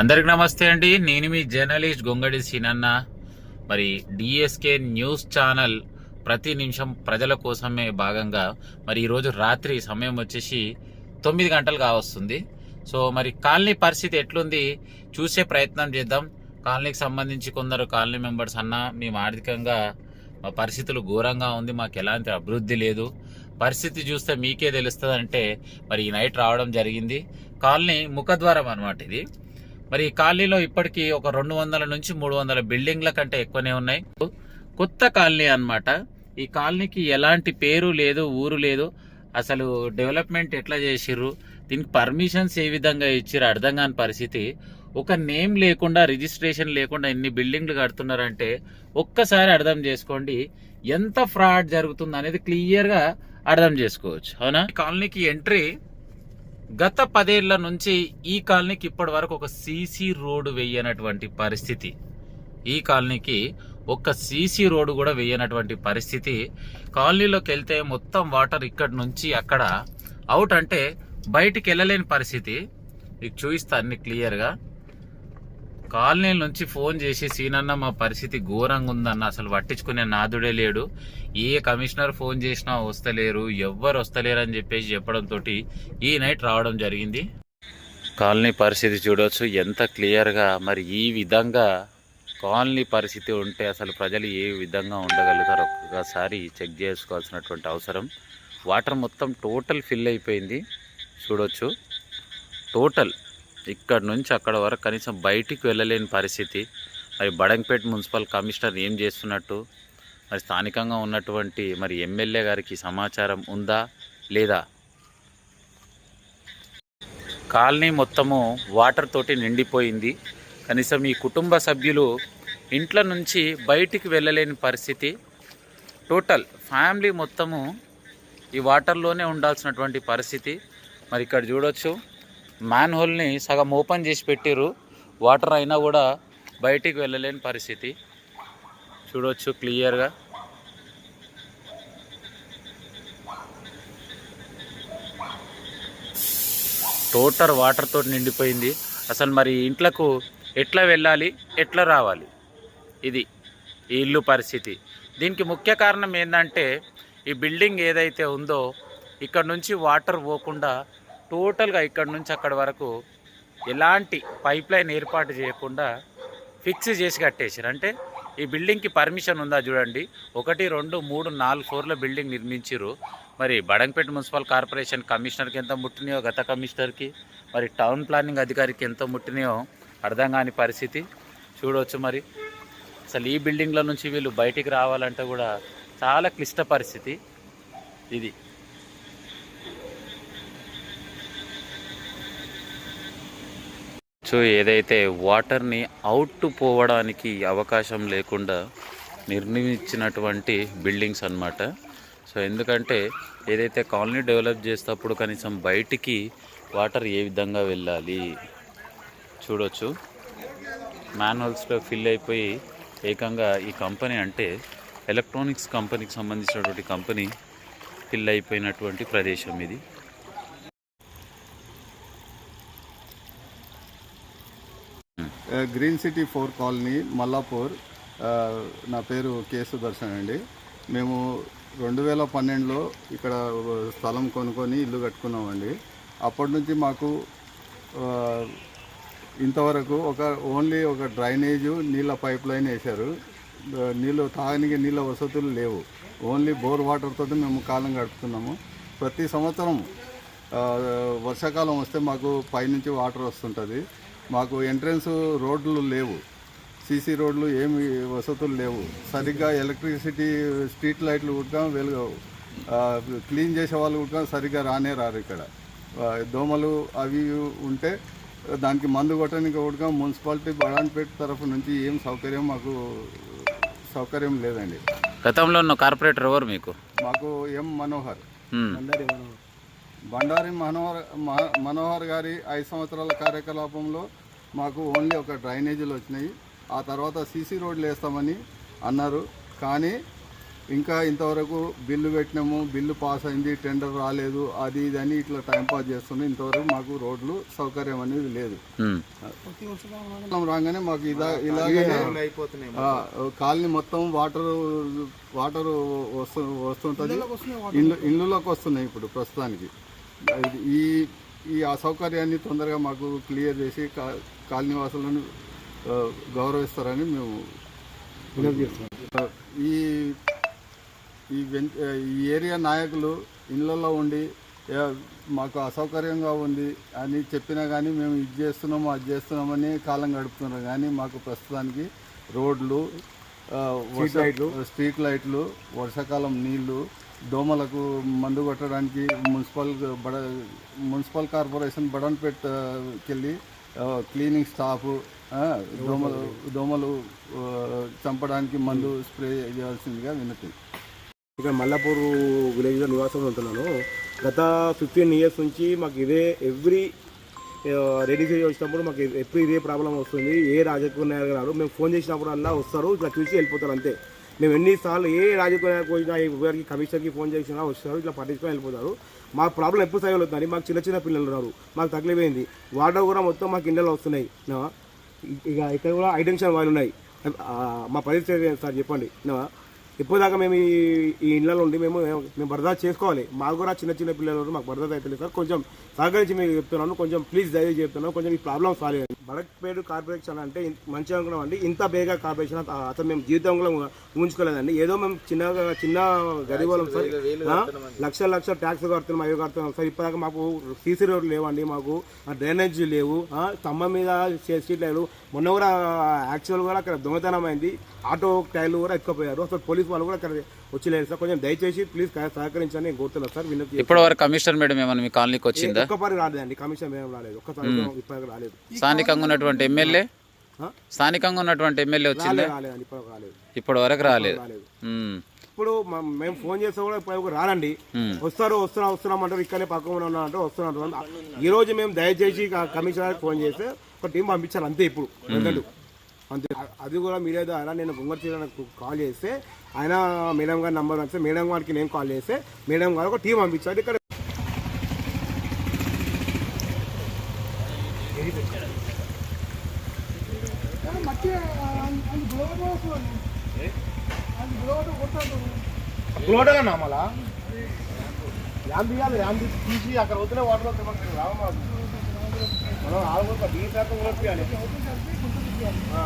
అందరికి నమస్తే అండి. నేను మీ జర్నలిస్ట్ గొంగడి సీనన్న. మరి డిఎస్కే న్యూస్ ఛానల్ ప్రతి నిమిషం ప్రజల కోసమే భాగంగా మరి ఈరోజు రాత్రి సమయం వచ్చేసి తొమ్మిది గంటలు కావస్తుంది. సో మరి కాలనీ పరిస్థితి ఎట్లుంది? చూసే ప్రయత్నం చేద్దాం. కాలనీకి సంబంధించి కొందరు కాలనీ మెంబర్స్ అన్న మేము ఆర్థికంగా మా పరిస్థితులు ఘోరంగా ఉంది. మాకు ఎలాంటి అభివృద్ధి లేదు. పరిస్థితి చూస్తే మీకే తెలుస్తుంది అంటే మరి ఈ నైట్ రావడం జరిగింది. కాలనీ ముఖద్వారం అనమాట ఇది. మరి ఈ కాలనీలో ఇప్పటికీ ఒక రెండు వందల నుంచి మూడు వందల బిల్డింగ్ల కంటే ఎక్కువనే ఉన్నాయి. కొత్త కాలనీ అన్నమాట. ఈ కాలనీకి ఎలాంటి పేరు లేదు ఊరు లేదు. అసలు డెవలప్మెంట్ ఎట్లా చేసిర్రు? దీనికి పర్మిషన్స్ ఏ విధంగా ఇచ్చిర్రు? అర్థం కాని పరిస్థితి. ఒక నేమ్ లేకుండా రిజిస్ట్రేషన్ లేకుండా ఎన్ని బిల్డింగ్లు కడుతున్నారంటే ఒక్కసారి అర్థం చేసుకోండి. ఎంత ఫ్రాడ్ జరుగుతుంది అనేది క్లియర్గా అర్థం చేసుకోవచ్చు. అవునా? కాలనీకి ఎంట్రీ గత పదేళ్ళ నుంచి ఈ కాలనీకి ఇప్పటి వరకు ఒక సీసీ రోడ్డు వేయనటువంటి పరిస్థితి. ఈ కాలనీకి ఒక్క సీసీ రోడ్డు కూడా వేయనటువంటి పరిస్థితి. కాలనీలోకి వెళ్తే మొత్తం వాటర్ ఇక్కడ నుంచి అక్కడ అవుట్ అంటే బయటికి వెళ్ళలేని పరిస్థితి. మీకు చూపిస్తా అన్ని క్లియర్గా. కాలనీ నుంచి ఫోన్ చేసి సీనన్న మా పరిస్థితి ఘోరంగా ఉందన్న అసలు పట్టించుకునే నాదుడే లేడు. ఏ కమిషనర్ ఫోన్ చేసినా వస్తలేరు ఎవ్వరు వస్తలేరు అని చెప్పేసి చెప్పడంతో ఈ నైట్ రావడం జరిగింది. కాలనీ పరిస్థితి చూడవచ్చు ఎంత క్లియర్గా మరి ఈ విధంగా కాలనీ పరిస్థితి ఉంటే అసలు ప్రజలు ఏ విధంగా ఉండగలుగుతారు ఒక్కసారి చెక్ చేసుకోవాల్సినటువంటి అవసరం. వాటర్ మొత్తం టోటల్ ఫిల్ అయిపోయింది. చూడొచ్చు. టోటల్ ఇక్కడ నుంచి అక్కడ వరకు కనీసం బయటికి వెళ్ళలేని పరిస్థితి. మరి బడంగపేట మున్సిపల్ కమిషనర్ ఏం చేస్తున్నట్టు? మరి స్థానికంగా ఉన్నటువంటి మరి ఎమ్మెల్యే గారికి సమాచారం ఉందా లేదా? కాలనీ మొత్తము వాటర్ తోటి నిండిపోయింది. కనీసం ఈ కుటుంబ సభ్యులు ఇంట్లో నుంచి బయటికి వెళ్ళలేని పరిస్థితి. టోటల్ ఫ్యామిలీ మొత్తము ఈ వాటర్లోనే ఉండాల్సినటువంటి పరిస్థితి. మరి ఇక్కడ చూడొచ్చు. మ్యాన్ హోల్ని సగం ఓపెన్ చేసి పెట్టిర్రు. వాటర్ అయినా కూడా బయటికి వెళ్ళలేని పరిస్థితి. చూడవచ్చు క్లియర్గా. టోటల్ వాటర్తో నిండిపోయింది. అసలు మరి ఇంట్లకు ఎట్లా వెళ్ళాలి ఎట్లా రావాలి? ఇది ఈ ఇల్లు పరిస్థితి. దీనికి ముఖ్య కారణం ఏంటంటే ఈ బిల్డింగ్ ఏదైతే ఉందో ఇక్కడ నుంచి వాటర్ పోకుండా టోటల్గా ఇక్కడ నుంచి అక్కడ వరకు ఎలాంటి పైప్ లైన్ ఏర్పాటు చేయకుండా ఫిక్స్ చేసి కట్టేసారు అంటే ఈ బిల్డింగ్కి పర్మిషన్ ఉందా చూడండి. ఒకటి రెండు మూడు నాలుగు ఫ్లోర్ల బిల్డింగ్ నిర్మించారు మరి బడంగపేట మున్సిపల్ కార్పొరేషన్ కమిషనర్కి ఎంత ముట్టినాయో గత కమిషనర్కి మరి టౌన్ ప్లానింగ్ అధికారికి ఎంత ముట్టినాయో అర్థం కాని పరిస్థితి. చూడవచ్చు మరి. అసలు ఈ బిల్డింగ్ల నుంచి వీళ్ళు బయటికి రావాలంటే కూడా చాలా క్లిష్ట పరిస్థితి ఇది. సో ఏదైతే వాటర్ని అవుట్ పోవడానికి అవకాశం లేకుండా నిర్మించినటువంటి బిల్డింగ్స్ అన్నమాట. సో ఎందుకంటే ఏదైతే కాలనీ డెవలప్ చేసేటప్పుడు కనీసం బయటికి వాటర్ ఏ విధంగా వెళ్ళాలి చూడొచ్చు. మాన్యువల్స్లో ఫిల్ అయిపోయి ఏకంగా ఈ కంపెనీ అంటే ఎలక్ట్రానిక్స్ కంపెనీకి సంబంధించినటువంటి కంపెనీ ఫిల్ అయిపోయినటువంటి ప్రదేశం ఇది. Green city four colony Mallapur నా పేరు కే సుదర్శన్ అండి. మేము రెండు వేల పన్నెండులో ఇక్కడ స్థలం కొనుక్కొని ఇల్లు కట్టుకున్నామండి. అప్పటి నుంచి మాకు uh, ఇంతవరకు ఒక ఓన్లీ ఒక డ్రైనేజు నీళ్ళ పైప్ లైన్ వేశారు uh, నీళ్ళు తాగడానికి నీళ్ళ వసతులు లేవు. ఓన్లీ బోర్ వాటర్తో మేము కాలం గడుపుతున్నాము. ప్రతి సంవత్సరం uh, వర్షాకాలం వస్తే మాకు పైనుంచి వాటర్ వస్తుంటుంది. మాకు ఎంట్రన్స్ రోడ్లు లేవు. సీసీ రోడ్లు ఏమి వసతులు లేవు. సరిగ్గా ఎలక్ట్రిసిటీ స్ట్రీట్ లైట్లు కూడా వెలుగు ఆ, క్లీన్ చేసే వాళ్ళు కూడా సరిగ్గా రానే రారు ఇక్కడ. దోమలు అవి ఉంటే దానికి మందు కొట్టడానికి కూడా మున్సిపాలిటీ బడాన్పేట తరఫు నుంచి ఏం సౌకర్యం మాకు సౌకర్యం లేదండి. గతంలో ఉన్న కార్పొరేటర్ ఎవరు మీకు? మాకు ఎం మనోహర్. హ్మ్. బండారి మనోహర్ మనోహర్ గారి ఐదు సంవత్సరాల కార్యకలాపంలో మాకు ఓన్లీ ఒక డ్రైనేజీలు వచ్చినాయి. ఆ తర్వాత సీసీ రోడ్లు వేస్తామని అన్నారు. కానీ ఇంకా ఇంతవరకు బిల్లు పెట్టినాము బిల్లు పాస్ అయింది టెండర్ రాలేదు అది ఇది అని ఇట్లా టైం పాస్ చేస్తున్నాం. ఇంతవరకు మాకు రోడ్లు సౌకర్యం అనేది లేదు. రాగానే మాకు ఇదా ఇలాగనే ఆ, కాలనీ మొత్తం వాటర్ వాటర్ వస్తు వస్తుంటుంది ఇల్లు ఇల్లులోకి వస్తున్నాయి ఇప్పుడు ప్రస్తుతానికి. ఈ ఈ అసౌకర్యాన్ని తొందరగా మాకు క్లియర్ చేసి కా- కాలనీ వాసులను ఆ, గౌరవిస్తారని మేము ఈ ఈ ఈ ఏరియా నాయకులు ఇళ్ళల్లో ఉండి "ఏ, మాకు అసౌకర్యంగా ఉంది అని చెప్పినా కానీ మేము ఇది చేస్తున్నాము అది చేస్తున్నామని కాలం గడుపుతున్నారు. కానీ మాకు ప్రస్తుతానికి రోడ్లు స్ట్రీట్ లైట్లు వర్షాకాలం నీళ్ళు దోమలకు మందు కొట్టడానికి మున్సిపల్ బడ మున్సిపల్ కార్పొరేషన్ బడన్పేట్కెళ్ళి క్లీనింగ్ స్టాఫ్ దోమలు దోమలు చంపడానికి మందు స్ప్రే చేయాల్సిందిగా వినతి ఇక్కడ మల్లాపూర్ విలేజ్లో నివాసం ఉంటున్నాను. గత ఫిఫ్టీన్ ఇయర్స్ నుంచి మాకు ఇదే ఎవ్రీ రెడీ చేసి వచ్చినప్పుడు మాకు ఎప్పుడు ఇదే ప్రాబ్లం వస్తుంది. ఏ రాజకీయ నాయకులు రాడు మేము ఫోన్ చేసినప్పుడు అలా వస్తారు. ఇట్లా చూసి వెళ్ళిపోతారు అంతే. మేము ఎన్నిసార్లు ఏ రాజకీయ పోయినా వచ్చినా ఎవరికి కమిషనర్కి ఫోన్ చేసినా వస్తారు ఇట్లా పట్టించుకొని వెళ్ళిపోతారు. మా ప్రాబ్లం ఎప్పుడు సైకిల్ అవుతుంది మాకు చిన్న చిన్న పిల్లలు ఉన్నారు. మాకు తగిలిపోయింది. వాటర్ కూడా మొత్తం మాకు ఇండలో వస్తున్నాయి. ఇక ఇక్కడ కూడా ఐటెన్షన్ వాళ్ళు ఉన్నాయి. మా పరిస్థితి సార్ చెప్పండి. ఇప్పటిదాకా మేము ఈ ఇళ్ళలో ఉండి మేము మేము బర్దా చేసుకోవాలి. మాకు కూడా చిన్న చిన్న పిల్లలు మాకు బర్దాత్ అయితే సార్. కొంచెం సహకరించి మేము చెప్తున్నాను కొంచెం ప్లీజ్ దయచేసి చెప్తున్నాను కొంచెం ఈ ప్రాబ్లం సాల్వ్ చేయండి బడక్పేట కార్పొరేషన్ అంటే మంచిగా అనుకున్నాం అండి. ఇంత బేగా కార్పొరేషన్ అత- అసలు మేము జీవితంలో ఊహించుకోలేదండి. ఏదో మేము చిన్నగా చిన్న గరీబులం సార్. ఆ? లక్షల లక్షల ట్యాక్స్ కడుతున్నాం అవి కడుతున్నాం సార్. ఇప్పటిదాకా మాకు సీసీ రోడ్లు లేవండి మాకు. డ్రైనేజ్ లేవు? స్తంభం మీద స్ట్రీట్ లైట్లు. మొన్న కూడా యాక్చువల్ కూడా అక్కడ దొంగతనం అయింది. ఆటో టైర్లు కూడా ఎక్కిపోయారు అసలు పోలీస్ వాళ్ళు కూడా అక్కడ వచ్చి లేదు సార్. కొంచెం దయచేసి ప్లీజ్ సహకరించని నేను కోరుతున్నాను సార్. విన్నతి ఇప్పటి వరకు కమిషనర్ మేడం ఏమన్నా మీ కాలనీకి వచ్చిందా? ఒక్కసారి రాలేదండి. కమిషన్ మేము రాలేదు. ఒక్కసారి ఇప్పటికి రాలేదు. స్థానికంగా ఉన్నటువంటి ఎమ్మెల్యే? స్థానికంగా ఉన్నటువంటి ఎమ్మెల్యే వచ్చిందా? ఇప్పటి వరకు రాలేదు. ఇప్పుడు మేము ఫోన్ చేస్తే కూడా ఇప్పుడు రానండి. వస్తారు వస్తున్నాం వస్తున్నాం అంటారు ఇక్కడే పక్కన ఉన్నా అంటే వస్తున్నాం అంటారు. ఈ రోజు మేము దయచేసి కమిషనర్ ఫోన్ చేస్తే ఒక టీం పంపించారు అంతే ఇప్పుడు. అంతే. అది కూడా మీడియా ద్వారా నేను గుంగర్ కాల్ చేస్తే ఆయన మేడం గారి నంబర్ వస్తే మేడం గారికి నేను కాల్ చేస్తే మేడం గారు ఒక టీం పంపించారు. ఇక్కడ గ్లోడగా మళ్ళా యామ్ తీయాలి యామ్ తీసి తీసి అక్కడ వదిలే వాటర్ వస్తే మనకి రావమ్మా మనం ఆరుగురు డీ శాతం కూడా తీయాలి ఆ.